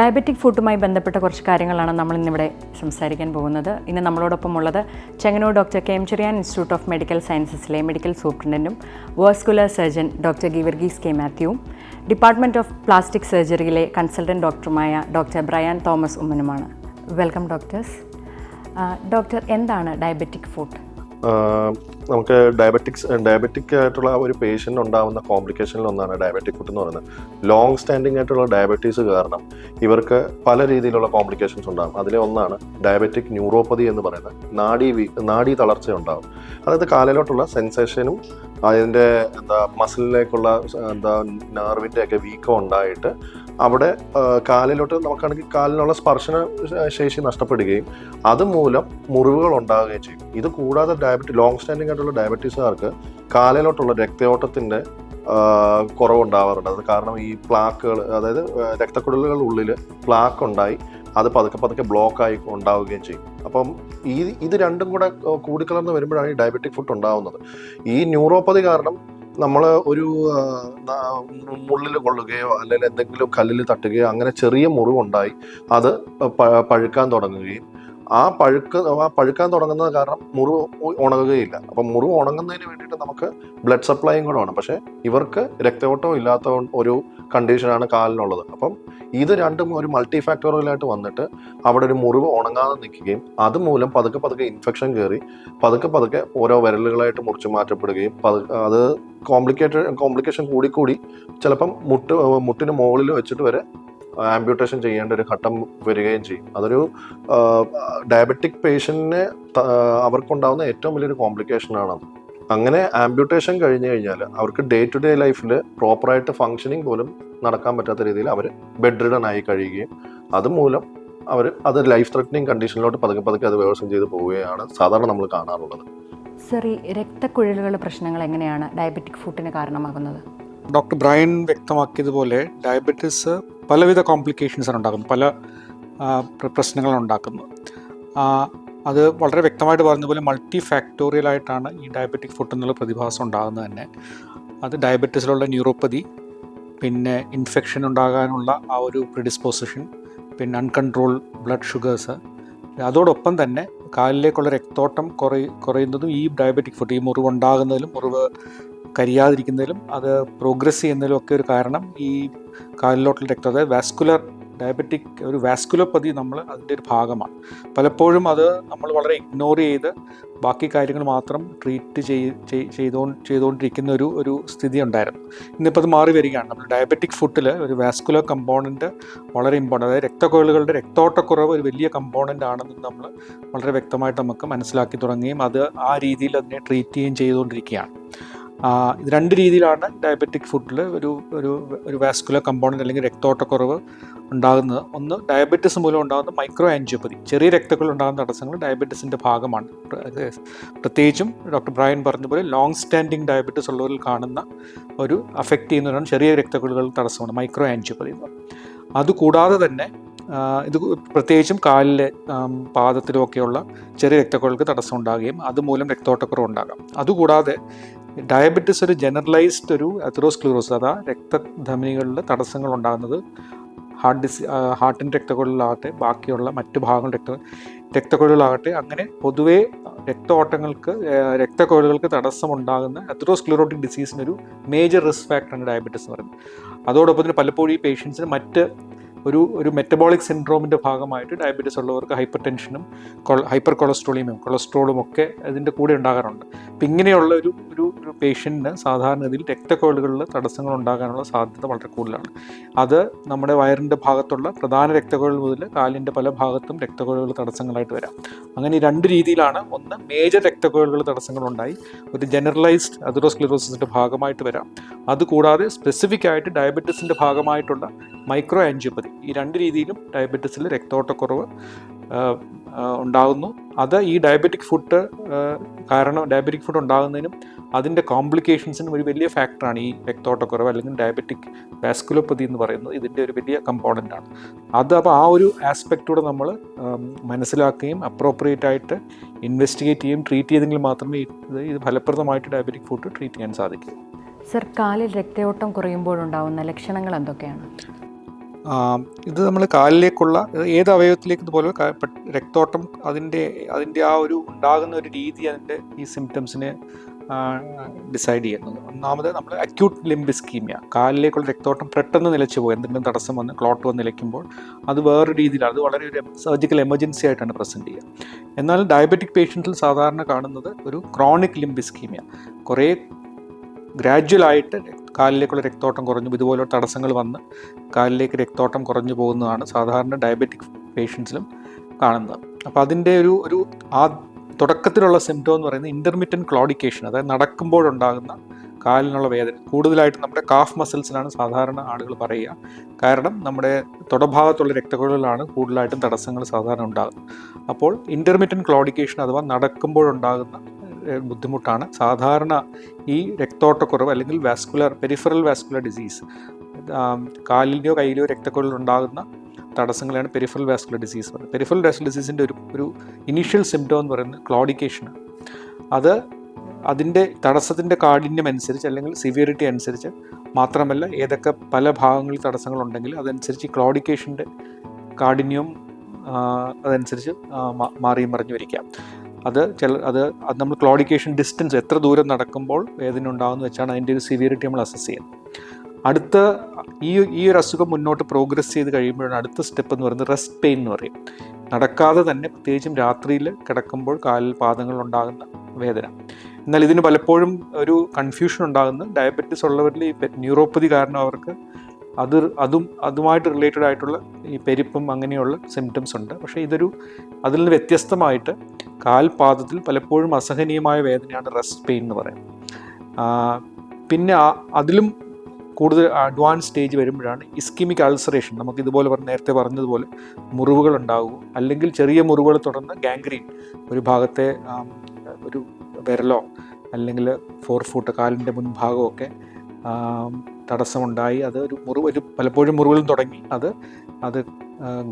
Diabetic ഫുഡുമായി ബന്ധപ്പെട്ട കുറച്ച് കാര്യങ്ങളാണ് നമ്മൾ ഇന്നിവിടെ സംസാരിക്കാൻ പോകുന്നത്. ഇന്ന് നമ്മളോടൊപ്പം ഉള്ളത് Chengannur doctor K M Cherian institute of medical സയൻസസിലെ medical സൂപ്രണ്ടന്റും vascular surgeon doctor Geevarghese K മാത്യുവും department of plastic സർജറിയിലെ കൺസൾട്ടന്റ് ഡോക്ടറുമായ doctor Brian Thomas ഉമ്മനുമാണ്. Welcome doctors. Doctor എന്താണ് ഡയബറ്റിക് ഫുഡ്? നമുക്ക് ഡയബറ്റിക്സ് ഡയബറ്റിക് ആയിട്ടുള്ള ഒരു പേഷ്യന്റ് ഉണ്ടാകുന്ന കോംപ്ലിക്കേഷനിൽ ഒന്നാണ് ഡയബറ്റിക് ഫുഡ് എന്ന് പറയുന്നത്. ലോങ് സ്റ്റാൻഡിങ് ആയിട്ടുള്ള ഡയബറ്റീസ് കാരണം ഇവർക്ക് പല രീതിയിലുള്ള കോംപ്ലിക്കേഷൻസ് ഉണ്ടാകും അതിലെ ഒന്നാണ് ഡയബറ്റിക് ന്യൂറോപ്പതി എന്ന് പറയുന്നത്. നാഡി നാഡി തളർച്ച ഉണ്ടാകും അതായത് കാലിലോട്ടുള്ള സെൻസേഷനും അതിന്റെ എന്താ മസിലിലേക്കുള്ള എന്താ നെർവിന്റെ ഒക്കെ വീക്കം ഉണ്ടായിട്ട് അവിടെ കാലിലോട്ട് നമുക്കാണെങ്കിൽ കാലിനുള്ള സ്പർശന ശേഷി നഷ്ടപ്പെടുകയും അതുമൂലം മുറിവുകൾ ഉണ്ടാവുകയും ചെയ്യും. ഇത് കൂടാതെ ഡയബറ്റി ലോങ് സ്റ്റാൻഡിംഗ് ആയിട്ടുള്ള ഡയബറ്റീസുകാർക്ക് കാലയിലോട്ടുള്ള രക്തയോട്ടത്തിന്റെ കുറവുണ്ടാവാറുണ്ട്. അത് കാരണം ഈ പ്ലാക്കുകൾ അതായത് രക്തക്കുഴലുകളുടെ ഉള്ളിൽ പ്ലാക്ക് ഉണ്ടായി അത് പതുക്കെ പതുക്കെ ബ്ലോക്കായി ഉണ്ടാവുകയും ചെയ്യും. അപ്പം ഈ ഇത് രണ്ടും കൂടെ കൂടിക്കലർന്ന് വരുമ്പോഴാണ് ഈ ഡയബറ്റിക് ഫുഡ് ഉണ്ടാവുന്നത്. ഈ ന്യൂറോപ്പതി കാരണം നമ്മൾ ഒരു മുള്ളിൽ കൊള്ളുകയോ അല്ലെങ്കിൽ എന്തെങ്കിലും കല്ലിൽ തട്ടുകയോ അങ്ങനെ ചെറിയ മുറിവുണ്ടായി. അത് പഴുക്കാൻ തുടങ്ങുകയും ആ പഴുക്ക് ആ പഴുക്കാൻ തുടങ്ങുന്നത് കാരണം മുറിവ് ഉണങ്ങുകയില്ല. അപ്പം മുറിവ് ഉണങ്ങുന്നതിന് വേണ്ടിയിട്ട് നമുക്ക് ബ്ലഡ് സപ്ലൈയും കൂടെ വേണം. പക്ഷേ ഇവർക്ക് രക്തയോട്ടം ഇല്ലാത്ത ഒരു കണ്ടീഷനാണ് കാലിനുള്ളത്. അപ്പം ഇത് രണ്ടും ഒരു മൾട്ടി ഫാക്ടോറിയലായിട്ട് വന്നിട്ട് അവിടെ ഒരു മുറിവ് ഉണങ്ങാതെ നിൽക്കുകയും അതുമൂലം പതുക്കെ പതുക്കെ ഇൻഫെക്ഷൻ കയറി പതുക്കെ പതുക്കെ ഓരോ വിരലുകളായിട്ട് മുറിച്ച് മാറ്റപ്പെടുകയും അത് കോംപ്ലിക്കേറ്റഡ് കോംപ്ലിക്കേഷൻ കൂടിക്കൂടി ചിലപ്പം മുട്ട് മുട്ടിന് മുകളിൽ വെച്ചിട്ട് വരെ ആംബ്യൂട്ടേഷൻ ചെയ്യേണ്ട ഒരു ഘട്ടം വരികയും ചെയ്യും. അതൊരു ഡയബറ്റിക് പേഷ്യന്റിന് അവർക്കുണ്ടാകുന്ന ഏറ്റവും വലിയൊരു കോംപ്ലിക്കേഷൻ ആണത്. അങ്ങനെ ആംബ്യൂട്ടേഷൻ കഴിഞ്ഞു കഴിഞ്ഞാൽ അവർക്ക് ഡേ ടു ഡേ ലൈഫിൽ പ്രോപ്പറായിട്ട് ഫങ്ഷനിങ് പോലും നടക്കാൻ പറ്റാത്ത രീതിയിൽ അവർ ബെഡ് റിഡൺ ആയി കഴിയുകയും അതുമൂലം അവർ അത് ലൈഫ് ത്രെറ്റനിങ് കണ്ടീഷനിലോട്ട് പതുക്കെ പതുക്കെ അത് വ്യവസ്ഥ ചെയ്ത് പോവുകയാണ് സാധാരണ നമ്മൾ കാണാറുള്ളത്. സർ ഈ രക്തക്കുഴലുകളുടെ പ്രശ്നങ്ങൾ എങ്ങനെയാണ്? ഡയബറ്റിക് ഫുഡിന് കാരണമാകുന്നത്. ഡോക്ടർ ബ്രയൻ വ്യക്തമാക്കിയതുപോലെ ഡയബറ്റീസ് പലവിധ കോംപ്ലിക്കേഷൻസാണ് ഉണ്ടാക്കുന്നത്. പല പ്രശ്നങ്ങളാണ് ഉണ്ടാക്കുന്നത് അത് വളരെ വ്യക്തമായിട്ട് പറഞ്ഞതുപോലെ മൾട്ടി ഫാക്ടോറിയൽ ആയിട്ടാണ് ഈ ഡയബറ്റിക് ഫുഡ് എന്നുള്ള പ്രതിഭാസം ഉണ്ടാകുന്നത് തന്നെ. അത് ഡയബറ്റീസിലുള്ള ന്യൂറോപ്പതി പിന്നെ ഇൻഫെക്ഷൻ ഉണ്ടാകാനുള്ള ആ ഒരു പ്രിഡിസ്പോസിഷൻ പിന്നെ അൺകൺട്രോൾ ബ്ലഡ് ഷുഗേഴ്സ് അതോടൊപ്പം തന്നെ കാലിലേക്കുള്ള രക്തോട്ടം കുറയ കുറയുന്നതും ഈ ഡയബറ്റിക് ഫുഡ് ഈ മുറിവ് ഉണ്ടാകുന്നതിലും മുറിവ് കരിയാതിരിക്കുന്നതിലും അത് പ്രോഗ്രസ് ചെയ്യുന്നതിലും ഒക്കെ ഒരു കാരണം ഈ കാലിലോട്ടുള്ള രക്തം അതായത് വാസ്കുലർ ഡയബറ്റിക് ഒരു വാസ്കുലോപ്പതി നമ്മൾ അതിന്റെ ഒരു ഭാഗമാണ്. പലപ്പോഴും അത് നമ്മൾ വളരെ ഇഗ്നോർ ചെയ്ത് ബാക്കി കാര്യങ്ങൾ മാത്രം ട്രീറ്റ് ചെയ് ചെയ്തോ ചെയ്തുകൊണ്ടിരിക്കുന്ന ഒരു ഒരു സ്ഥിതി ഉണ്ടായിരുന്നു. ഇന്നിപ്പോൾ അത് മാറി വരികയാണ്. നമ്മൾ ഡയബറ്റിക് ഫുഡിൽ ഒരു വാസ്കുലർ കമ്പോണന്റ് വളരെ ഇമ്പോർട്ടന്റ് അതായത് രക്തക്കൊഴലുകളുടെ രക്തോട്ടക്കുറവ് ഒരു വലിയ കമ്പോണന്റ് ആണെന്ന് നമ്മൾ വളരെ വ്യക്തമായിട്ട് നമുക്ക് മനസ്സിലാക്കി തുടങ്ങുകയും അത് ആ രീതിയിൽ അതിനെ ട്രീറ്റ് ചെയ്യുകയും ചെയ്തുകൊണ്ടിരിക്കുകയാണ്. ഇത് രണ്ട് രീതിയിലാണ് ഡയബറ്റിക് ഫുഡിൽ ഒരു ഒരു ഒരു വാസ്കുലർ കമ്പോണന്റ് അല്ലെങ്കിൽ രക്തോട്ടക്കുറവ് ഉണ്ടാകുന്നത്. ഒന്ന് ഡയബറ്റിസ് മൂലം ഉണ്ടാകുന്ന മൈക്രോ ആൻജിയോപ്പതി ചെറിയ രക്തക്കുഴൽ ഉണ്ടാകുന്ന തടസ്സങ്ങൾ ഡയബറ്റിസിന്റെ ഭാഗമാണ്. പ്ര- പ്രത്യേകിച്ചും ഡോക്ടർ ബ്രയൻ പറഞ്ഞതുപോലെ ലോങ് സ്റ്റാൻഡിങ് ഡയബറ്റിസ് ഉള്ളവരിൽ കാണുന്ന ഒരു അഫക്റ്റ് ചെയ്യുന്നതാണ് ചെറിയ രക്തക്കുകൾ തടസ്സമാണ് മൈക്രോ ആൻജിയോപ്പതി എന്ന് അതുകൂടാതെ തന്നെ ഇത് പ്രത്യേകിച്ചും കാലിലെ പാദത്തിലുമൊക്കെയുള്ള ചെറിയ രക്തക്കുഴലുകൾക്ക് തടസ്സം ഉണ്ടാകുകയും അതുമൂലം രക്തോട്ടക്കുറവ് ഉണ്ടാകാം. അതുകൂടാതെ ഡയബറ്റിസ് ഒരു ജനറലൈസ്ഡ് ഒരു അത്രോസ്ക്ലിറോസ് അതാ രക്തധമനികളിൽ തടസ്സങ്ങൾ ഉണ്ടാകുന്നത്. ഹാർട്ട് ഡിസീ ഹാർട്ടിന്റെ രക്തക്കൊഴിലാകട്ടെ ബാക്കിയുള്ള മറ്റു ഭാഗങ്ങൾ രക്ത രക്തക്കൊഴിലാകട്ടെ അങ്ങനെ പൊതുവേ രക്തഓട്ടങ്ങൾക്ക് ഓട്ടങ്ങൾക്ക് രക്തക്കുഴലുകൾക്ക് തടസ്സമുണ്ടാകുന്ന അത്രോസ്ക്ലീറോട്ടിക് ഡിസീസിനൊരു മേജർ റിസ്ക് ഫാക്ടറാണ് ഡയബറ്റിസ് എന്ന് പറയുന്നത്. അതോടൊപ്പം തന്നെ പലപ്പോഴും ഈ പേഷ്യൻസിന് മറ്റ് ഒരു ഒരു മെറ്റബോളിക് സിൻഡ്രോമിന്റെ ഭാഗമായിട്ട് ഡയബറ്റീസ് ഉള്ളവർക്ക് ഹൈപ്പർ ടെൻഷനും ഹൈപ്പർ കൊളസ്ട്രോളിയമും കൊളസ്ട്രോളും ഒക്കെ അതിന്റെ കൂടെ ഉണ്ടാകാറുണ്ട്. അപ്പം ഇങ്ങനെയുള്ള ഒരു ഒരു ഒരു പേഷ്യന്റിന് സാധാരണഗതിയിൽ രക്തക്കോളുകളിൽ തടസ്സങ്ങൾ ഉണ്ടാകാനുള്ള സാധ്യത വളരെ കൂടുതലാണ്. അത് നമ്മുടെ വയറിന്റെ ഭാഗത്തുള്ള പ്രധാന രക്തക്കുഴൽ മുതൽ കാലിന്റെ പല ഭാഗത്തും രക്തക്കുഴലുകൾ തടസ്സങ്ങളായിട്ട് വരാം. അങ്ങനെ രണ്ട് രീതിയിലാണ് ഒന്ന് മേജർ രക്തക്കുഴലുകൾ തടസ്സങ്ങളുണ്ടായി ഒരു ജനറലൈസ്ഡ് അതിറോസ്ക്ലിറോസിന്റെ ഭാഗമായിട്ട് വരാം. അതുകൂടാതെ സ്പെസിഫിക് ആയിട്ട് ഡയബറ്റീസിന്റെ ഭാഗമായിട്ടുള്ള മൈക്രോ ആൻജിയോപ്പതി ഈ രണ്ട് രീതിയിലും ഡയബറ്റീസിൽ രക്തോട്ടക്കുറവ് ഉണ്ടാകുന്നു. അത് ഈ ഡയബറ്റിക് ഫുഡ് കാരണം ഡയബറ്റിക് ഫുഡ് ഉണ്ടാകുന്നതിനും അതിന്റെ കോംപ്ലിക്കേഷൻസിനും ഒരു വലിയ ഫാക്ടറാണ് ഈ രക്തോട്ടക്കുറവ് അല്ലെങ്കിൽ ഡയബറ്റിക് വാസ്കുലോപ്പതി എന്ന് പറയുന്നത്. ഇതിന്റെ ഒരു വലിയ കമ്പോണന്റ് ആണ് അത് അപ്പോൾ ആ ഒരു ആസ്പെക്റ്റൂടെ നമ്മൾ മനസ്സിലാക്കുകയും അപ്രോപ്രിയേറ്റ് ആയിട്ട് ഇൻവെസ്റ്റിഗേറ്റ് ചെയ്യുകയും ട്രീറ്റ് ചെയ്തെങ്കിൽ മാത്രമേ ഇത് ഇത് ഫലപ്രദമായിട്ട് ഡയബറ്റിക് ഫുഡ് ട്രീറ്റ് ചെയ്യാൻ സാധിക്കൂ. സർ കാലിൽ രക്തയോട്ടം കുറയുമ്പോഴുണ്ടാവുന്ന ലക്ഷണങ്ങൾ എന്തൊക്കെയാണ്? ഇത് നമ്മൾ കാലിലേക്കുള്ള ഏത് അവയവത്തിലേക്ക് പോലെ രക്തോട്ടം അതിന്റെ അതിന്റെ ആ ഒരു ഉണ്ടാകുന്ന ഒരു രീതി അതിന്റെ ഈ സിംറ്റംസിനെ ഡിസൈഡ് ചെയ്യുന്നത് ഒന്നാമത് നമ്മൾ അക്യൂട്ട് ലിംബിസ്കീമിയ കാലിലേക്കുള്ള രക്തോട്ടം പെട്ടെന്ന് നിലച്ചു പോകും. എന്തെങ്കിലും തടസ്സം വന്ന് ക്ലോട്ട് വന്ന് നിലയ്ക്കുമ്പോൾ അത് വേറൊരു രീതിയിലാണ്. അത് വളരെ ഒരു സർജിക്കൽ എമർജൻസി ആയിട്ടാണ് പ്രസന്റ് ചെയ്യുക. എന്നാൽ ഡയബറ്റിക് പേഷ്യൻസിൽ സാധാരണ കാണുന്നത് ഒരു ക്രോണിക് ലിംബിസ്കീമിയ കുറേ ഗ്രാജ്വൽ ആയിട്ട് കാലിലേക്കുള്ള രക്തോട്ടം കുറഞ്ഞു ഇതുപോലെ തടസ്സങ്ങൾ വന്ന് കാലിലേക്ക് രക്തോട്ടം കുറഞ്ഞു പോകുന്നതാണ് സാധാരണ ഡയബറ്റിക് പേഷ്യൻസിലും കാണുന്നത്. അപ്പോൾ അതിന്റെ ഒരു ഒരു ആ തുടക്കത്തിലുള്ള സിംറ്റം എന്ന് പറയുന്നത് ഇന്റർമീഡിയൻ ക്ലോഡിക്കേഷൻ അതായത് നടക്കുമ്പോഴുണ്ടാകുന്ന കാലിനുള്ള വേദന. കൂടുതലായിട്ട് നമ്മുടെ കാഫ് മസിൽസിലാണ് സാധാരണ ആളുകൾ പറയുക. കാരണം നമ്മുടെ തുടഭാഗത്തുള്ള രക്തക്കുഴലുകളാണ് കൂടുതലായിട്ടും തടസ്സങ്ങൾ സാധാരണ ഉണ്ടാകുന്നത്. അപ്പോൾ ഇന്റർമീഡിയൻ ക്ലോഡിക്കേഷൻ അഥവാ നടക്കുമ്പോഴുണ്ടാകുന്ന ബുദ്ധിമുട്ടാണ്. സാധാരണ ഈ രക്തോട്ടക്കുറവ് അല്ലെങ്കിൽ വാസ്കുലർ പെരിഫറൽ വാസ്കുലർ ഡിസീസ് കാലിന്റെയോ കയ്യിലെയോ രക്തക്കുഴലിൽ ഉണ്ടാകുന്ന തടസ്സങ്ങളാണ് പെരിഫറൽ വാസ്കുലർ ഡിസീസ് പറയുന്നത്. പെരിഫറൽ വാസ്കുലർ ഡിസീസിന്റെ ഒരു ഒരു ഇനീഷ്യൽ സിംറ്റം എന്ന് പറയുന്നത് ക്ലോഡിക്കേഷനാണ് അത് അതിന്റെ തടസ്സത്തിന്റെ കാഠിന്യം അനുസരിച്ച് അല്ലെങ്കിൽ സിവിയറിറ്റി അനുസരിച്ച് മാത്രമല്ല ഏതൊക്കെ പല ഭാഗങ്ങളിൽ തടസ്സങ്ങളുണ്ടെങ്കിൽ അതനുസരിച്ച് ക്ലോഡിക്കേഷന്റെ കാഠിന്യവും അതനുസരിച്ച് മാറിയും മറിഞ്ഞു വരിക്കാം അത് ചില അത് അത് നമ്മൾ ക്ലോഡിക്കേഷൻ ഡിസ്റ്റൻസ് എത്ര ദൂരം നടക്കുമ്പോൾ വേദന ഉണ്ടാകുമെന്ന് വെച്ചാണ് അതിന്റെ ഒരു സിവിയറിറ്റി നമ്മൾ അസസ് ചെയ്യുന്നത്. അടുത്ത ഈ ഈ ഒരു അസുഖം മുന്നോട്ട് പ്രോഗ്രസ് ചെയ്ത് കഴിയുമ്പോഴാണ് അടുത്ത സ്റ്റെപ്പ് എന്ന് പറയുന്നത് റെസ്റ്റ് പെയിൻ എന്ന് പറയും. നടക്കാതെ തന്നെ പ്രത്യേകിച്ചും രാത്രിയിൽ കിടക്കുമ്പോൾ കാലിൽ പാദങ്ങളിൽ ഉണ്ടാകുന്ന വേദന. എന്നാൽ ഇതിന് പലപ്പോഴും ഒരു കൺഫ്യൂഷൻ ഉണ്ടാകുന്നത് ഡയബറ്റിസ് ഉള്ളവരിൽ ഈ ന്യൂറോപ്പതി കാരണം അവർക്ക് അത് അതും അതുമായിട്ട് റിലേറ്റഡ് ആയിട്ടുള്ള ഈ പെരിപ്പും അങ്ങനെയുള്ള സിംറ്റംസ് ഉണ്ട്. പക്ഷേ ഇതൊരു അതിൽ നിന്ന് വ്യത്യസ്തമായിട്ട് കാൽപാദത്തിൽ പലപ്പോഴും അസഹനീയമായ വേദനയാണ് റെസ്റ്റ് പെയിൻ എന്ന് പറയുന്നത്. പിന്നെ അതിലും കൂടുതൽ അഡ്വാൻസ് സ്റ്റേജ് വരുമ്പോഴാണ് ഇസ്കിമിക് അൾസറേഷൻ നമുക്ക് ഇതുപോലെ പറഞ്ഞ നേരത്തെ പറഞ്ഞതുപോലെ മുറിവുകൾ ഉണ്ടാകും അല്ലെങ്കിൽ ചെറിയ മുറിവുകൾ തുടർന്ന് ഗാംഗ്രീൻ ഒരു ഭാഗത്തെ ഒരു വിരലോ അല്ലെങ്കിൽ ഫോർ ഫുട്ട് കാലിന്റെ മുൻഭാഗമൊക്കെ തടസ്സമുണ്ടായി. അത് ഒരു മുറിവ് ഒരു പലപ്പോഴും മുറിവിലും തുടങ്ങി. അത് അത്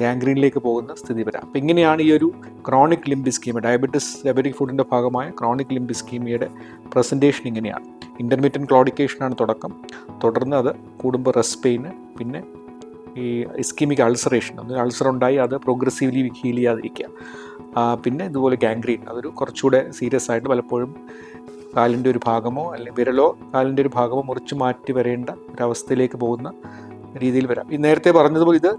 ഗാംഗ്രീനിലേക്ക് പോകുന്ന സ്ഥിതി വരാം. അപ്പം ഇങ്ങനെയാണ് ഈ ഒരു ക്രോണിക് ലിംബിസ്കീമിയ ഡയബറ്റിസ് ഡയബറ്റിക് ഫുഡിന്റെ ഭാഗമായ ക്രോണിക് ലിംബിസ്കീമിയയുടെ പ്രസന്റേഷൻ ഇങ്ങനെയാണ്. ഇന്റർമീഡിയറ്റ് ക്ലോഡിക്കേഷനാണ് തുടക്കം. തുടർന്ന് അത് കൂടുമ്പോൾ റെസ്റ്റ് പെയിന് പിന്നെ ഈ ഇസ്കീമിക് അൾസറേഷൻ. ഒന്ന് അൾസർ ഉണ്ടായി അത് പ്രോഗ്രസീവ്ലി ഹീൽ ചെയ്യാതിരിക്കുക. പിന്നെ ഇതുപോലെ ഗാംഗ്രീൻ. അതൊരു കുറച്ചുകൂടെ സീരിയസ് ആയിട്ട് പലപ്പോഴും കാലിന്റെ ഒരു ഭാഗമോ അല്ലെങ്കിൽ വിരലോ കാലിന്റെ ഒരു ഭാഗമോ മുറിച്ച് മാറ്റി വരേണ്ട ഒരവസ്ഥയിലേക്ക് പോകുന്ന രീതിയിൽ വരാം. ഈ നേരത്തെ പറഞ്ഞതുപോലെ ഇത്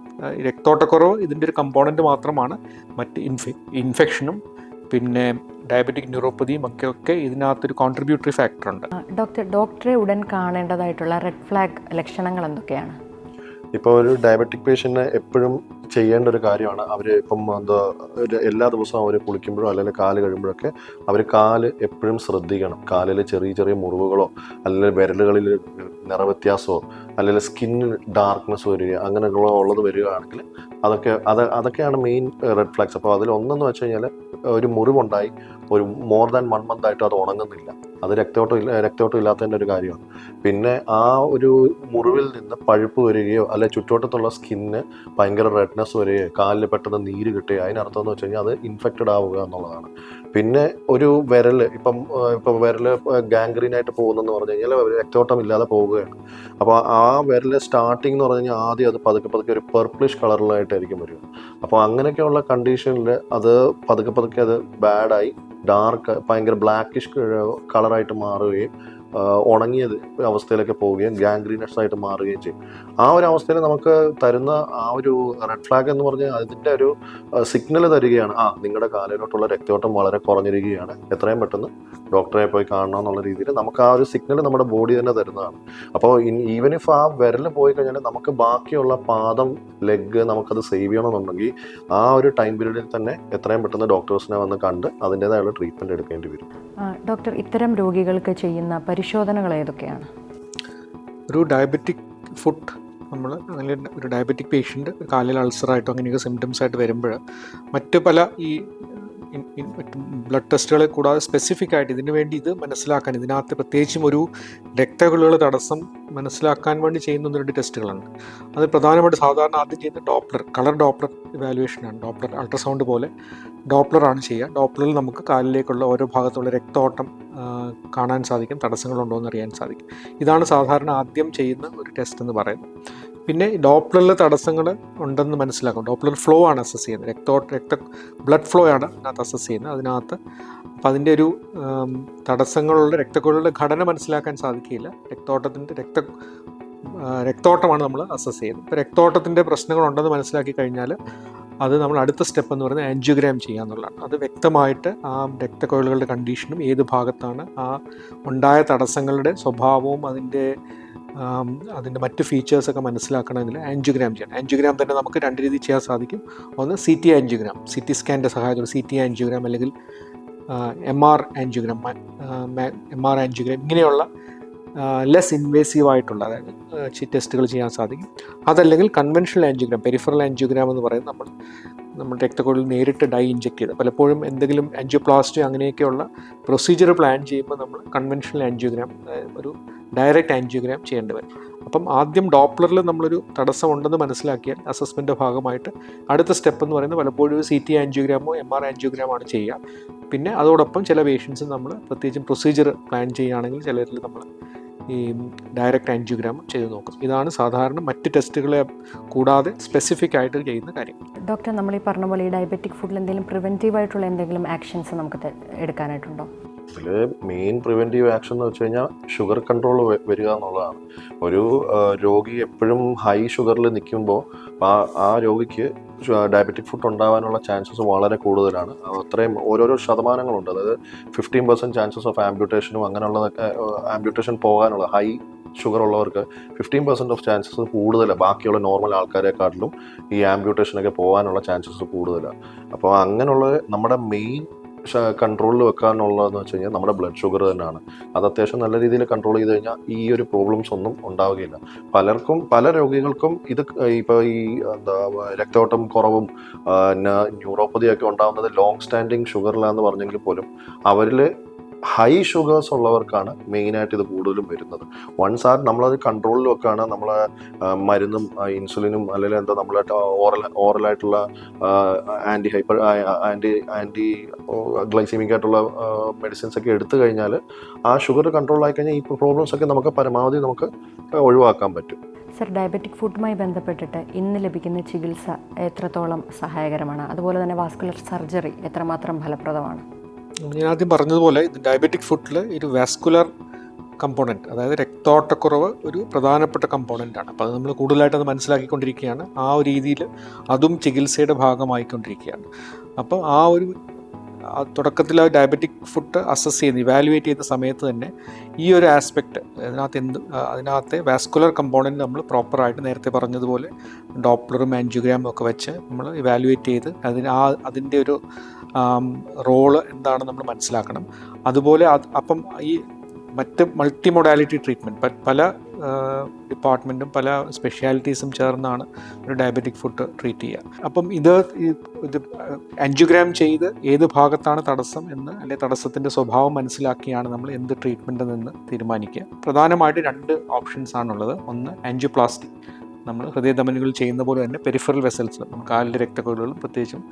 രക്തോട്ടക്കുറവ് ഇതിന്റെ ഒരു കമ്പോണന്റ് മാത്രമാണ്. മറ്റ് ഇൻഫെ ഇൻഫെക്ഷനും പിന്നെ ഡയബറ്റിക് ന്യൂറോപ്പതിയും ഒക്കെ ഒക്കെ ഇതിനകത്തൊരു കോൺട്രിബ്യൂട്ടറി ഫാക്ടറുണ്ട് ഡോക്ടർ ഡോക്ടറെ ഉടൻ കാണേണ്ടതായിട്ടുള്ള റെഡ് ഫ്ലാഗ് ലക്ഷണങ്ങൾ എന്തൊക്കെയാണ്? ഇപ്പോൾ ഒരു ഡയബറ്റിക് പേഷ്യന്റിന് എപ്പോഴും ചെയ്യേണ്ട ഒരു കാര്യമാണ്. അവർ ഇപ്പം എന്താ എല്ലാ ദിവസവും അവർ കുളിക്കുമ്പോഴോ അല്ലെങ്കിൽ കാൽ കഴിയുമ്പോഴൊക്കെ അവർ കാൽ എപ്പോഴും ശ്രദ്ധിക്കണം. കാലിൽ ചെറിയ ചെറിയ മുറിവുകളോ അല്ലെങ്കിൽ വിരലുകളിൽ നിറവ്യത്യാസമോ അല്ലെങ്കിൽ സ്കിന്നിൽ ഡാർക്ക്നെസ് വരിക അങ്ങനെയുള്ള ഉള്ളത് വരികയാണെങ്കിൽ അതൊക്കെ അത് അതൊക്കെയാണ് മെയിൻ റെഡ് ഫ്ലാഗ്സ് അപ്പോൾ അതിൽ ഒന്നെന്ന് വെച്ച് കഴിഞ്ഞാൽ ഒരു മുറിവുണ്ടായി ഒരു മോർ ദാൻ വൺ മന്ത് ആയിട്ട് അത് ഉണങ്ങുന്നില്ല. അത് രക്തോട്ടം ഇല്ല രക്തോട്ടം ഇല്ലാത്തതിന്റെ ഒരു കാര്യമാണ്. പിന്നെ ആ ഒരു മുറിവിൽ നിന്ന് പഴുപ്പ് വരികയോ അല്ലെ ചുറ്റോട്ടത്തുള്ള സ്കിന്ന് ഭയങ്കര റെഡ്നെസ് വരികയോ കാലിൽ പെട്ടെന്ന് നീര് കിട്ടുകയോ അതിനർത്ഥം എന്ന് വെച്ച് കഴിഞ്ഞാൽ അത് ഇൻഫെക്റ്റഡ് ആവുക എന്നുള്ളതാണ്. പിന്നെ ഒരു വിരൽ ഇപ്പം ഇപ്പം വിരൽ ഗാംഗ്രീൻ ആയിട്ട് പോകുന്നെന്ന് പറഞ്ഞു കഴിഞ്ഞാൽ രക്തോട്ടം ഇല്ലാതെ പോവുകയാണ് അപ്പോൾ ആ വിരൽ സ്റ്റാർട്ടിംഗ് എന്ന് പറഞ്ഞു കഴിഞ്ഞാൽ ആദ്യം അത് പതുക്കെ പതുക്കെ ഒരു പെർപ്ലിഷ് കളറിലായിട്ടായിരിക്കും വരിക. അപ്പോൾ അങ്ങനെയൊക്കെയുള്ള കണ്ടീഷനിൽ അത് പതുക്കെ പതുക്കെ അത് ബാഡായി ഡാർക്ക് ഭയങ്കര ബ്ലാക്കിഷ് കളറായിട്ട് മാറുകയും ഉണങ്ങിയത് അവസ്ഥയിലൊക്കെ പോവുകയും ഗാംഗ്രീനസ് ആയിട്ട് മാറുകയും ചെയ്യും. ആ ഒരു അവസ്ഥയിൽ നമുക്ക് തരുന്ന ആ ഒരു റെഡ് ഫ്ലാഗ് എന്ന് പറഞ്ഞാൽ അതിന്റെ ഒരു സിഗ്നൽ തരികയാണ്. ആ നിങ്ങളുടെ കാലിലോട്ടുള്ള രക്തയോട്ടം വളരെ കുറഞ്ഞിരിക്കുകയാണ്. എത്രയും പെട്ടെന്ന് ഡോക്ടറെ പോയി കാണണം എന്നുള്ള രീതിയിൽ നമുക്ക് ആ ഒരു സിഗ്നൽ നമ്മുടെ ബോഡി തന്നെ തരുന്നതാണ്. അപ്പോൾ ഈവൻ ഇഫ് ആ വിരൽ പോയി കഴിഞ്ഞാൽ നമുക്ക് ബാക്കിയുള്ള പാദം ലെഗ് നമുക്കത് സേവ് ചെയ്യണമെന്നുണ്ടെങ്കിൽ ആ ഒരു ടൈം പീരീഡിൽ തന്നെ എത്രയും പെട്ടെന്ന് ഡോക്ടേഴ്സിനെ വന്ന് കണ്ട് അതിന്റെതായുള്ള ട്രീറ്റ്മെന്റ് എടുക്കേണ്ടി വരും. ഡോക്ടർ ഇത്തരം രോഗികൾക്ക് ചെയ്യുന്ന പരിശോധനകൾ ഏതൊക്കെയാണ്? ഒരു ഡയബറ്റിക് ഫുഡ് നമ്മൾ അല്ലെങ്കിൽ ഒരു ഡയബറ്റിക് പേഷ്യന്റ് കാലിൽ അൾസറായിട്ടോ അങ്ങനെയൊക്കെ സിംറ്റംസ് ആയിട്ട് വരുമ്പോൾ മറ്റ് പല ഈ ബ്ലഡ് ടെസ്റ്റുകളെ കൂടാതെ സ്പെസിഫിക് ആയിട്ട് ഇതിനു വേണ്ടി ഇത് മനസ്സിലാക്കാൻ ഇതിനകത്ത് പ്രത്യേകിച്ചും ഒരു രക്തക്കുഴലുകളുടെ തടസ്സം മനസ്സിലാക്കാൻ വേണ്ടി ചെയ്യുന്ന ഒന്ന് രണ്ട് ടെസ്റ്റുകളാണ്. അത് പ്രധാനമായിട്ട് സാധാരണ ആദ്യം ചെയ്യുന്ന ഡോപ്ലർ കളർ ഡോപ്ലർ ഇവാലുവേഷനാണ് ഡോപ്ലർ അൾട്രാസൗണ്ട് പോലെ ഡോപ്ലറാണ് ചെയ്യുക. ഡോപ്ലറിൽ നമുക്ക് കാലിലേക്കുള്ള ഓരോ ഭാഗത്തുള്ള രക്തോട്ടം കാണാൻ സാധിക്കും തടസ്സങ്ങളുണ്ടോ എന്ന് അറിയാൻ സാധിക്കും. ഇതാണ് സാധാരണ ആദ്യം ചെയ്യുന്ന ഒരു ടെസ്റ്റ് എന്ന് പറയുന്നത്. പിന്നെ ഡോപ്ലറിൽ തടസ്സങ്ങൾ ഉണ്ടെന്ന് മനസ്സിലാക്കും. ഡോപ്ലർ ഫ്ലോ ആണ് അസസ് ചെയ്യുന്നത്. രക്തോ രക്ത ബ്ലഡ് ഫ്ലോ ആണ് അതിനകത്ത് അസസ് ചെയ്യുന്നത്. അതിനകത്ത് അപ്പോൾ അതിന്റെ ഒരു തടസ്സങ്ങളുള്ള രക്തക്കുഴലുടെ ഘടന മനസ്സിലാക്കാൻ സാധിക്കില്ല രക്തോട്ടത്തിന്റെ രക്ത രക്തോട്ടമാണ് നമ്മൾ അസസ് ചെയ്യുന്നത്. ഇപ്പോൾ രക്തോട്ടത്തിന്റെ പ്രശ്നങ്ങളുണ്ടെന്ന് മനസ്സിലാക്കി കഴിഞ്ഞാൽ അത് നമ്മൾ അടുത്ത സ്റ്റെപ്പ് എന്ന് പറയുന്നത് ആൻജിയോഗ്രാം ചെയ്യുക എന്നുള്ളതാണ്. അത് വ്യക്തമായിട്ട് ആ രക്തക്കുഴലുകളുടെ കണ്ടീഷനും ഏത് ഭാഗത്താണ് ആ ഉണ്ടായ തടസ്സങ്ങളുടെ സ്വഭാവവും അതിന്റെ അതിന്റെ മറ്റ് ഫീച്ചേഴ്സൊക്കെ മനസ്സിലാക്കണമെങ്കിൽ ആൻജിയോഗ്രാം ചെയ്യണം. ആൻജിയോഗ്രാം തന്നെ നമുക്ക് രണ്ട് രീതി ചെയ്യാൻ സാധിക്കും. ഒന്ന് C T angiogram C T സ്കാന്റെ സഹായത്തോടെ സി ടി ആൻജിയോഗ്രാം അല്ലെങ്കിൽ M R angiogram M R angiogram ഇങ്ങനെയുള്ള ലെസ് ഇൻവേസീവ് ആയിട്ടുള്ള അതായത് ടെസ്റ്റുകൾ ചെയ്യാൻ സാധിക്കും. അതല്ലെങ്കിൽ കൺവെൻഷണൽ ആൻജിയോഗ്രാം പെരിഫറൽ ആൻജിയോഗ്രാം എന്ന് പറയുന്നത് നമ്മൾ നമ്മുടെ രക്തക്കൊഴിൽ നേരിട്ട് ഡൈ ഇഞ്ചെക്ട് ചെയ്ത്. പലപ്പോഴും എന്തെങ്കിലും ആൻജിയോപ്ലാസ്റ്റി അങ്ങനെയൊക്കെയുള്ള പ്രൊസീജിയർ പ്ലാൻ ചെയ്യുമ്പോൾ നമ്മൾ കൺവെൻഷണൽ ആൻജിയോഗ്രാം ഒരു ഡയറക്റ്റ് ആൻജിയോഗ്രാം ചെയ്യേണ്ടി വരും. അപ്പം ആദ്യം ഡോപ്ലറിൽ നമ്മളൊരു തടസ്സം ഉണ്ടെന്ന് മനസ്സിലാക്കിയാൽ അസസ്മെന്റെ ഭാഗമായിട്ട് അടുത്ത സ്റ്റെപ്പ് എന്ന് പറയുന്നത് പലപ്പോഴും സി ടി ആൻജിയോഗ്രാമോ എം ആർ ആൻജിയോഗ്രാമോ ആണ് ചെയ്യുക. പിന്നെ അതോടൊപ്പം ചില പേഷ്യൻസ് നമ്മൾ പ്രത്യേകിച്ചും പ്രൊസീജിയർ പ്ലാൻ ചെയ്യുകയാണെങ്കിൽ ചിലരിൽ നമ്മൾ ഈ ഡയറക്റ്റ് ആൻജിയോഗ്രാം ചെയ്ത് നോക്കും. ഇതാണ് സാധാരണ മറ്റ് ടെസ്റ്റുകളെ കൂടാതെ സ്പെസിഫിക് ആയിട്ട് ചെയ്യുന്ന കാര്യം. ഡോക്ടർ നമ്മൾ ഈ പറഞ്ഞ പോലെ ഈ ഡയബറ്റിക് ഫുഡിൽ എന്തെങ്കിലും പ്രിവെന്റീവ് ആയിട്ടുള്ള എന്തെങ്കിലും ആക്ഷൻസ് നമുക്ക് എടുക്കാനായിട്ടുണ്ടോ? ഇതിൽ മെയിൻ പ്രിവെന്റീവ് ആക്ഷൻ എന്ന് വെച്ച് കഴിഞ്ഞാൽ ഷുഗർ കൺട്രോൾ വരിക എന്നുള്ളതാണ്. ഒരു രോഗി എപ്പോഴും ഹൈ ഷുഗറിൽ നിൽക്കുമ്പോൾ ആ ആ രോഗിക്ക് ഡയബറ്റിക് ഫുഡ് ഉണ്ടാവാനുള്ള ചാൻസസ് വളരെ കൂടുതലാണ്. അത്രയും ഓരോരോ ശതമാനങ്ങളുണ്ട്. അതായത് ഫിഫ്റ്റീൻ പെർസെന്റ് ചാൻസസ് ഓഫ് ആംബ്യൂട്ടേഷനും അങ്ങനെയുള്ളതൊക്കെ ആംബ്യൂട്ടേഷൻ പോകാനുള്ള ഹൈ ഷുഗർ ഉള്ളവർക്ക് ഫിഫ്റ്റീൻ പെർസെന്റ് ഓഫ് ചാൻസസ് കൂടുതലാണ് ബാക്കിയുള്ള നോർമൽ ആൾക്കാരെക്കാട്ടിലും ഈ ആംബ്യൂട്ടേഷനൊക്കെ പോകാനുള്ള ചാൻസസ് കൂടുതലാണ് അപ്പോൾ അങ്ങനെയുള്ള നമ്മുടെ മെയിൻ കൺട്രോളിൽ വെക്കാനുള്ളതെന്ന് വെച്ച് കഴിഞ്ഞാൽ നമ്മുടെ ബ്ലഡ് ഷുഗർ തന്നെയാണ്. അത് അത്യാവശ്യം നല്ല രീതിയിൽ കൺട്രോൾ ചെയ്ത് കഴിഞ്ഞാൽ ഈ ഒരു പ്രോബ്ലംസ് ഒന്നും ഉണ്ടാവുകയില്ല. പലർക്കും പല രോഗികൾക്കും ഇത് ഇപ്പോൾ ഈ എന്താ രക്തോട്ടം കുറവും ന്യൂറോപ്പതിയൊക്കെ ഉണ്ടാകുന്നത് ലോങ് സ്റ്റാൻഡിങ് ഷുഗറിലാന്ന് പറഞ്ഞെങ്കിൽ പോലും അവരിൽ ഹൈ ഷുഗേഴ്സ് ഉള്ളവർക്കാണ് മെയിനായിട്ട് ഇത് കൂടുതലും വരുന്നത്. വൺസ് ആർ നമ്മളത് കൺട്രോളിൽ വെക്കാണ് നമ്മളെ മരുന്നും ഇൻസുലിനും അല്ലെങ്കിൽ എന്താ നമ്മളെ oral ഓറലായിട്ടുള്ള anti hyper anti anti glycemic ആയിട്ടുള്ള മെഡിസിൻസ് ഒക്കെ എടുത്തു കഴിഞ്ഞാൽ ആ ഷുഗർ കൺട്രോൾ ആയി കഴിഞ്ഞാൽ ഈ പ്രോബ്ലംസ് ഒക്കെ നമുക്ക് പരമാവധി നമുക്ക് ഒഴിവാക്കാൻ പറ്റും. സർ ഡയബറ്റിക് ഫുഡുമായി ബന്ധപ്പെട്ടിട്ട് ഇന്ന് ലഭിക്കുന്ന ചികിത്സ എത്രത്തോളം സഹായകരമാണ്? അതുപോലെ തന്നെ വാസ്കുലർ സർജറി എത്രമാത്രം ഫലപ്രദമാണ്? ഞാൻ ആദ്യം പറഞ്ഞതുപോലെ ഇത് ഡയബറ്റിക് ഫുഡിൽ ഒരു വാസ്കുലർ കമ്പോണന്റ് അതായത് രക്തോട്ടക്കുറവ് ഒരു പ്രധാനപ്പെട്ട കമ്പോണന്റാണ് അപ്പോൾ അത് നമ്മൾ കൂടുതലായിട്ട് അത് മനസ്സിലാക്കിക്കൊണ്ടിരിക്കുകയാണ്. ആ ഒരു രീതിയിൽ അതും ചികിത്സയുടെ ഭാഗമായിക്കൊണ്ടിരിക്കുകയാണ്. അപ്പോൾ ആ ഒരു തുടക്കത്തിൽ ആ ഡയബറ്റിക് ഫുഡ് അസസ് ചെയ്യുന്ന ഇവാലുവേറ്റ് ചെയ്യുന്ന സമയത്ത് തന്നെ ഈ ഒരു ആസ്പെക്റ്റ് അതിനകത്ത് എന്ത് അതിനകത്തെ വാസ്കുലർ കമ്പോണന്റ് നമ്മൾ പ്രോപ്പറായിട്ട് നേരത്തെ പറഞ്ഞതുപോലെ ഡോപ്ലറും ആൻജിയോഗ്രാമും ഒക്കെ വെച്ച് നമ്മൾ ഇവാലുവേറ്റ് ചെയ്ത് അതിന് ആ അതിന്റെ ഒരു റോൾ എന്താണെന്ന് നമ്മൾ മനസ്സിലാക്കണം. അതുപോലെ അപ്പം ഈ മറ്റ് മൾട്ടി മൊഡാലിറ്റി ട്രീറ്റ്മെന്റ് പല ഡിപ്പാർട്ട്മെന്റും പല സ്പെഷ്യാലിറ്റീസും ചേർന്നാണ് ഒരു ഡയബറ്റിക് ഫുഡ് ട്രീറ്റ് ചെയ്യുക. അപ്പം ഇത് ഇത് ആൻജിയോഗ്രാം ചെയ്ത് ഏത് ഭാഗത്താണ് തടസ്സം എന്ന് അല്ലെങ്കിൽ തടസ്സത്തിന്റെ സ്വഭാവം മനസ്സിലാക്കിയാണ് നമ്മൾ എന്ത് ട്രീറ്റ്മെന്റ് നിന്ന് തീരുമാനിക്കുക. പ്രധാനമായിട്ട് രണ്ട് ഓപ്ഷൻസ് ആണുള്ളത്. ഒന്ന് ആൻജിയോപ്ലാസ്റ്റി നമ്മൾ ഹൃദയധമനികൾ ചെയ്യുന്ന പോലെ തന്നെ പെരിഫറൽ വെസൽസ് കാലിലെ രക്തക്കുഴലുകളും പ്രത്യേകിച്ചും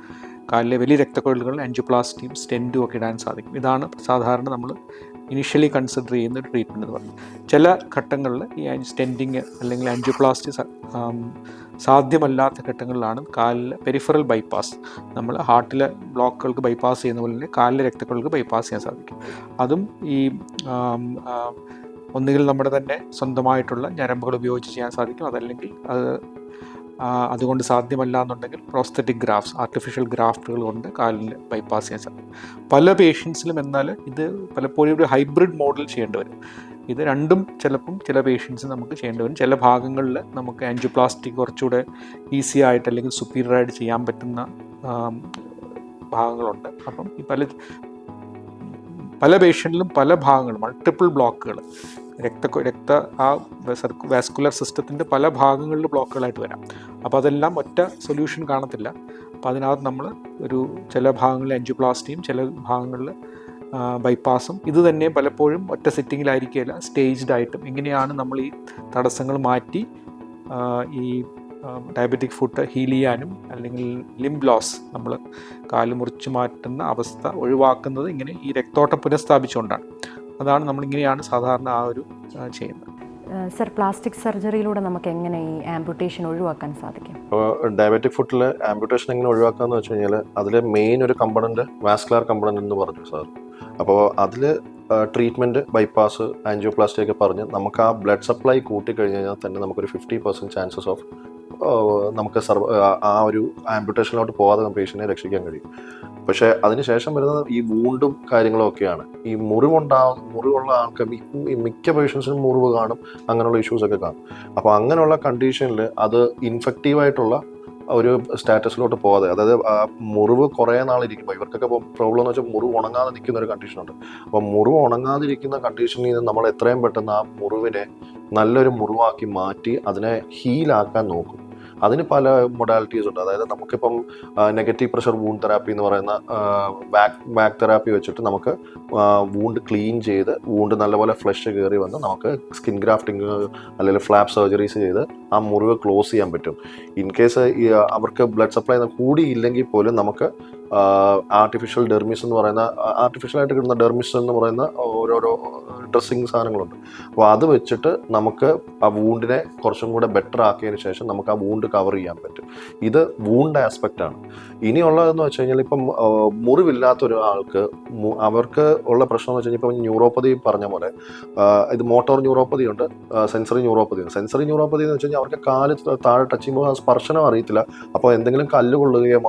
കാലിലെ വലിയ രക്തക്കുഴലുകൾ ആൻജിയോപ്ലാസ്റ്റിയും സ്റ്റെന്റും ഒക്കെ ഇടാൻ സാധിക്കും. ഇതാണ് സാധാരണ നമ്മൾ ഇനിഷ്യലി കൺസിഡർ ചെയ്യുന്ന ഒരു ട്രീറ്റ്മെന്റ് എന്ന് പറയുന്നത് ചില ഘട്ടങ്ങളിൽ ഈ സ്റ്റെന്റിങ് അല്ലെങ്കിൽ ആൻജിയോപ്ലാസ്റ്റി സാധ്യമല്ലാത്ത ഘട്ടങ്ങളിലാണ് കാലിലെ പെരിഫറൽ ബൈപ്പാസ് നമ്മൾ ഹാർട്ടിലെ ബ്ലോക്കുകൾക്ക് ബൈപ്പാസ് ചെയ്യുന്ന പോലെ തന്നെ കാലിലെ രക്തക്കൾക്ക് ബൈപ്പാസ് ചെയ്യാൻ സാധിക്കും. അതും ഈ ഒന്നുകിൽ നമ്മുടെ തന്നെ സ്വന്തമായിട്ടുള്ള ഞരമ്പുകൾ ഉപയോഗിച്ച് ചെയ്യാൻ സാധിക്കും. അതല്ലെങ്കിൽ അത് അതുകൊണ്ട് സാധ്യമല്ല എന്നുണ്ടെങ്കിൽ പ്രോസ്തറ്റിക് ഗ്രാഫ്സ് ആർട്ടിഫിഷ്യൽ ഗ്രാഫ്റ്റുകൾ കൊണ്ട് കാലിൽ ബൈപ്പാസ് ചെയ്യാൻ സാധിക്കും. പല പേഷ്യൻസിലും എന്നാൽ ഇത് പലപ്പോഴും ഒരു ഹൈബ്രിഡ് മോഡൽ ചെയ്യേണ്ടി വരും. ഇത് രണ്ടും ചിലപ്പം ചില പേഷ്യൻസ് നമുക്ക് ചെയ്യേണ്ടി വരും. ചില ഭാഗങ്ങളിൽ നമുക്ക് ആൻജിയോപ്ലാസ്റ്റി കുറച്ചുകൂടെ ഈസി ആയിട്ട് അല്ലെങ്കിൽ സുപ്പീരിയർ ആയിട്ട് ചെയ്യാൻ പറ്റുന്ന ഭാഗങ്ങളുണ്ട്. അപ്പം ഈ പല പല പേഷ്യന്റിലും പല ഭാഗങ്ങളും മൾട്ടിപ്പിൾ ബ്ലോക്കുകൾ രക്ത രക്ത ആ വാസ്കുലർ സിസ്റ്റത്തിന്റെ പല ഭാഗങ്ങളിൽ ബ്ലോക്കുകളായിട്ട് വരാം. അപ്പോൾ അതെല്ലാം ഒറ്റ സൊല്യൂഷൻ കാണത്തില്ല. അപ്പോൾ അതിനകത്ത് നമ്മൾ ഒരു ചില ഭാഗങ്ങളിൽ ആൻജിയോപ്ലാസ്റ്റിയും ചില ഭാഗങ്ങളിൽ ബൈപ്പാസും ഇത് തന്നെ പലപ്പോഴും ഒറ്റ സിറ്റിങ്ങിലായിരിക്കില്ല സ്റ്റേജ്ഡ് ആയിട്ടും. ഇങ്ങനെയാണ് നമ്മൾ ഈ തടസ്സങ്ങൾ മാറ്റി ഈ ഡയബറ്റിക് ഫുഡ് ഹീൽ ചെയ്യാനും അല്ലെങ്കിൽ ലിംബ് ലോസ് നമ്മൾ കാൽ മുറിച്ച് മാറ്റുന്ന അവസ്ഥ ഒഴിവാക്കുന്നത് ഇങ്ങനെ ഈ രക്തോട്ടം പുനഃസ്ഥാപിച്ചുകൊണ്ടാണ്. അതാണ് നമ്മളിങ്ങനെയാണ് സാധാരണ ആ ഒരു ചെയ്യുന്നത്. സർ പ്ലാസ്റ്റിക് സർജറിയിലൂടെ നമുക്ക് എങ്ങനെ ഈ ആംബുട്ടേഷൻ ഒഴിവാക്കാൻ സാധിക്കും? അപ്പോൾ ഡയബറ്റിക് ഫുഡിൽ ആംബുട്ടേഷൻ എങ്ങനെ ഒഴിവാക്കാന്ന് വെച്ച് കഴിഞ്ഞാൽ അതിൽ മെയിൻ ഒരു കമ്പണന്റ് വാസ്കുലാർ കമ്പണന്റ് എന്ന് പറഞ്ഞു സാർ. അപ്പോൾ അതിൽ ട്രീറ്റ്മെന്റ് ബൈപ്പാസ് ആൻജിയോപ്ലാസ്റ്റി ഒക്കെ പറഞ്ഞ് നമുക്ക് ആ ബ്ലഡ് സപ്ലൈ കൂട്ടി കഴിഞ്ഞ് കഴിഞ്ഞാൽ തന്നെ നമുക്കൊരു ഫിഫ്റ്റി പെർസെന്റ് ചാൻസസ് ഓഫ് നമുക്ക് സർവ ആ ഒരു ആംബുട്ടേഷനിലോട്ട് പോകാതെ പേഷ്യന്റിനെ രക്ഷിക്കാൻ കഴിയും. പക്ഷേ അതിനുശേഷം വരുന്നത് ഈ വൂണ്ടും കാര്യങ്ങളും ഒക്കെയാണ് ഈ മുറിവുണ്ടാവും മുറിവുള്ള ആൾക്ക് മിക്ക പേഷ്യൻസിനും മുറിവ് കാണും അങ്ങനെയുള്ള ഇഷ്യൂസ് ഒക്കെ കാണും. അപ്പോൾ അങ്ങനെയുള്ള കണ്ടീഷനിൽ അത് ഇൻഫെക്റ്റീവായിട്ടുള്ള ഒരു സ്റ്റാറ്റസിലോട്ട് പോകാതെ അതായത് ആ മുറിവ് കുറേ നാളിരിക്കുമ്പോൾ ഇവർക്കൊക്കെ ഇപ്പോൾ പ്രോബ്ലം എന്ന് വെച്ചാൽ മുറിവ് ഉണങ്ങാതെ നിൽക്കുന്ന ഒരു കണ്ടീഷനുണ്ട് അപ്പോൾ മുറിവ് ഉണങ്ങാതിരിക്കുന്ന കണ്ടീഷനിൽ നിന്ന് നമ്മൾ എത്രയും പെട്ടെന്ന് ആ മുറിവിനെ നല്ലൊരു മുറിവാക്കി മാറ്റി അതിനെ ഹീലാക്കാൻ നോക്കും. അതിന് പല മൊഡാലിറ്റീസ് ഉണ്ട്. അതായത് നമുക്കിപ്പം നെഗറ്റീവ് പ്രഷർ വൂണ്ട് തെറാപ്പി എന്ന് പറയുന്ന ബാക്ക് ബാക്ക് തെറാപ്പി വെച്ചിട്ട് നമുക്ക് വൂണ്ട് ക്ലീൻ ചെയ്ത് വൂണ്ട് നല്ലപോലെ ഫ്ലഷ് കയറി വന്ന് നമുക്ക് സ്കിൻ ഗ്രാഫ്റ്റിംഗ് അല്ലെങ്കിൽ ഫ്ലാപ്പ് സർജറീസ് ചെയ്ത് ആ മുറിവ് ക്ലോസ് ചെയ്യാൻ പറ്റും. ഇൻ കേസ് അവർക്ക് ബ്ലഡ് സപ്ലൈ കൂടിയില്ലെങ്കിൽ പോലും നമുക്ക് ആർട്ടിഫിഷ്യൽ ഡെർമിസ് എന്ന് പറയുന്ന ആർട്ടിഫിഷ്യലായിട്ട് കിട്ടുന്ന ഡെർമിസ് എന്ന് പറയുന്ന ഓരോരോ ഡ്രസ്സിങ് സാധനങ്ങളുണ്ട്. അപ്പോൾ അത് വെച്ചിട്ട് നമുക്ക് ആ വൂണ്ടിനെ കുറച്ചും കൂടെ ബെറ്റർ ആക്കിയതിന് ശേഷം നമുക്ക് ആ വൂണ്ട് കവർ ചെയ്യാൻ പറ്റും. ഇത് വൂണ്ട് ആസ്പെക്റ്റ് ആണ്. ഇനിയുള്ളതെന്ന് വെച്ച് കഴിഞ്ഞാൽ ഇപ്പം മുറിവില്ലാത്ത ഒരാൾക്ക് അവർക്ക് ഉള്ള പ്രശ്നം എന്ന് വെച്ച് കഴിഞ്ഞാൽ ഇപ്പം ന്യൂറോപ്പതി പറഞ്ഞ പോലെ ഇത് മോട്ടോർ ന്യൂറോപ്പതി ഉണ്ട് സെൻസറി ന്യൂറോപ്പതി ഉണ്ട്. സെൻസറി ന്യൂറോപ്പതി എന്ന് വെച്ച് കഴിഞ്ഞാൽ അവർക്ക് കാൽ താഴെ ടച്ച് ചെയ്യുമ്പോൾ സ്പർശനം അറിയത്തില്ല. അപ്പോൾ എന്തെങ്കിലും കല്ല് കൊള്ളുകയോ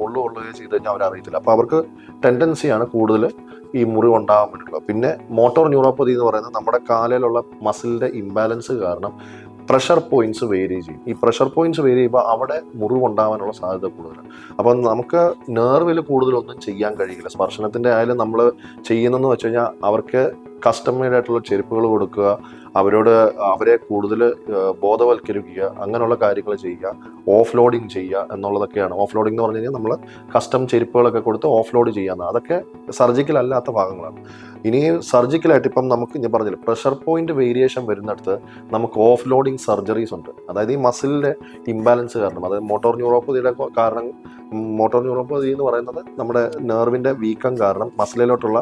മുള്ളു കൊള്ളുകയോ ചെയ്ത് കഴിഞ്ഞാൽ അവരറിയത്തില്ല. അപ്പോൾ അവർക്ക് ടെൻഡൻസിയാണ് കൂടുതൽ ഈ മുറിവ് ഉണ്ടാകാൻ വേണ്ടിയിട്ടുള്ളത്. പിന്നെ മോട്ടോർ ന്യൂറോപ്പതി എന്ന് പറയുന്നത് നമ്മുടെ കാലിലുള്ള മസിലിന്റെ ഇംബാലൻസ് കാരണം പ്രഷർ പോയിന്റ്സ് വേരി ചെയ്യും. ഈ പ്രഷർ പോയിന്റ്സ് വേരി ചെയ്യുമ്പോൾ അവിടെ മുറിവ് ഉണ്ടാകാനുള്ള സാധ്യത കൂടുതലാണ്. അപ്പം നമുക്ക് നെർവിൽ കൂടുതലൊന്നും ചെയ്യാൻ കഴിയില്ല. സ്പർശനത്തിന്റെ ആയാലും നമ്മൾ ചെയ്യുന്നതെന്ന് വെച്ച് കഴിഞ്ഞാൽ അവർക്ക് കസ്റ്റമേഡ് ആയിട്ടുള്ള ചെരുപ്പുകൾ കൊടുക്കുക അവരോട് അവരെ കൂടുതൽ ബോധവൽക്കരിക്കുക അങ്ങനെയുള്ള കാര്യങ്ങൾ ചെയ്യുക ഓഫ് ലോഡിങ് ചെയ്യുക എന്നുള്ളതൊക്കെയാണ്. ഓഫ് ലോഡിംഗ് എന്ന് പറഞ്ഞു കഴിഞ്ഞാൽ നമ്മൾ കസ്റ്റം ചെരുപ്പുകളൊക്കെ കൊടുത്ത് ഓഫ് ലോഡ് ചെയ്യാന്ന് അതൊക്കെ സർജിക്കൽ അല്ലാത്ത ഭാഗങ്ങളാണ്. ഇനി സർജിക്കലായിട്ട് ഇപ്പം നമുക്ക് ഞാൻ പറഞ്ഞില്ല പ്രഷർ പോയിന്റ് വേരിയേഷൻ വരുന്നിടത്ത് നമുക്ക് ഓഫ് ലോഡിങ് സർജറീസ് ഉണ്ട്. അതായത് ഈ മസിലിന്റെ ഇംബാലൻസ് കാരണം അതായത് മോട്ടോർ ന്യൂറോപ്പതിയുടെ കാരണം മോട്ടോർ ന്യൂറോപ്പതി എന്ന് പറയുന്നത് നമ്മുടെ നെർവിന്റെ വീക്കം കാരണം മസിലിലോട്ടുള്ള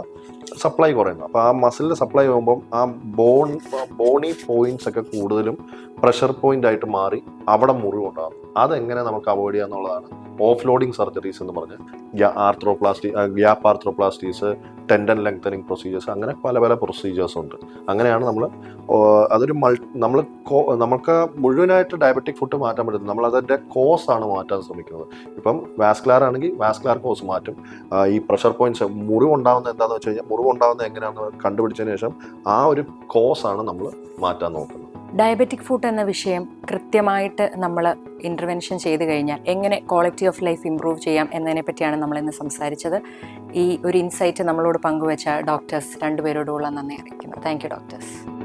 സപ്ലൈ കുറയുന്നു. അപ്പോൾ ആ മസിലിന്റെ സപ്ലൈ ആകുമ്പം ആ ബോൺ ബോണി പോയിന്റ്സ് ഒക്കെ കൂടുതലും പ്രഷർ പോയിന്റ് ആയിട്ട് മാറി അവിടെ മുറിവുണ്ടാകും. അതെങ്ങനെ നമുക്ക് അവോയ്ഡ് ചെയ്യാം എന്നുള്ളതാണ് ഓഫ് ലോഡിംഗ് സർജറീസ് എന്ന് പറഞ്ഞ് arthroplasty gap arthroplasties tendon lengthening procedures അങ്ങനെ പല പല പ്രൊസീജിയേഴ്സ് ഉണ്ട്. അങ്ങനെയാണ് നമ്മൾ അതൊരു മൾ നമ്മൾ നമുക്ക് മുഴുവനായിട്ട് ഡയബറ്റിക് ഫുഡ് മാറ്റാൻ പറ്റുന്നത് നമ്മൾ അതിന്റെ കോസ് ആണ് മാറ്റാൻ ശ്രമിക്കുന്നത്. ഇപ്പം വാസ്കുലാർ ആണെങ്കിൽ വാസ്കുലാർ കോസ് മാറ്റും. ഈ പ്രഷർ പോയിന്റ്സ് മുറിവ് ഉണ്ടാകുന്നത് എന്താണെന്ന് വെച്ച് കഴിഞ്ഞാൽ മുറിവ് ഉണ്ടാകുന്നത് എങ്ങനെയാണെന്ന് കണ്ടുപിടിച്ചതിന് ശേഷം ആ ഒരു കോസ് ആണ് നമ്മൾ മാറ്റാൻ നോക്കുന്നത്. ഡയബറ്റിക് ഫുഡ് എന്ന വിഷയം കൃത്യമായിട്ട് നമ്മൾ ഇന്റർവെൻഷൻ ചെയ്തു കഴിഞ്ഞാൽ എങ്ങനെ ക്വാളിറ്റി ഓഫ് ലൈഫ് ഇമ്പ്രൂവ് ചെയ്യാം എന്നതിനെ പറ്റിയാണ് നമ്മൾ ഇന്ന് സംസാരിച്ചത്. ഈ ഒരു ഇൻസൈറ്റ് നമ്മളോട് പങ്കുവച്ച ഡോക്ടേഴ്സ് രണ്ടുപേരോടുള്ള നന്ദി അറിയിക്കുന്നു. Thank you doctors